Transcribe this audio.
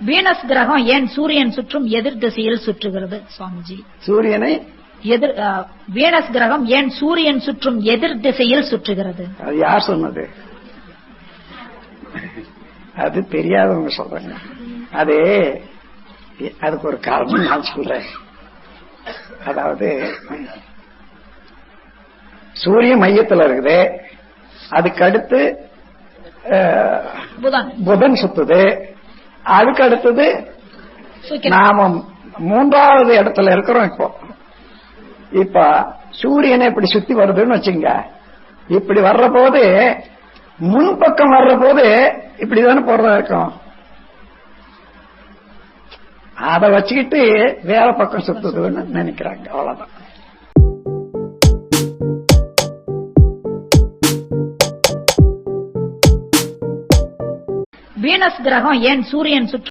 Venus கிரகம் ஏன் சூரியன் சுற்றும் எதிர் திசையில் சுற்றுகிறது? சுவாமிஜி. சூரியனை எதிர் வீனஸ் கிரகம் ஏன் சூரியன் சுற்றும் எதிர் திசையில் சுற்றுகிறது? அது யார் சொன்னது? அது தெரியாதவங்க சொல்றாங்க. அது அதுக்கு ஒரு காரணம் நான் சொல்றேன். அதாவது சூரிய மையத்துல இருக்குது. அதுக்கு அடுத்து அஹ், புதன். புதன் சுத்துது. அதுக்கு அடுத்தது. நாம மூன்றாவது இடத்துல இருக்கிறோம் இப்போ. இப்ப சூரியனை இப்படி சுத்தி வருதுன்னு வச்சுங்க இப்படி வர்ற போது முன்பக்கம் வர்ற போது இப்படிதானே போறதா இருக்கும். அதை வச்சுக்கிட்டு வேற பக்கம் சுத்துதுன்னு நினைக்கிறாங்க. அவ்வளவுதான். வீனஸ் கிரகம் ஏன் சூரியன் சுற்று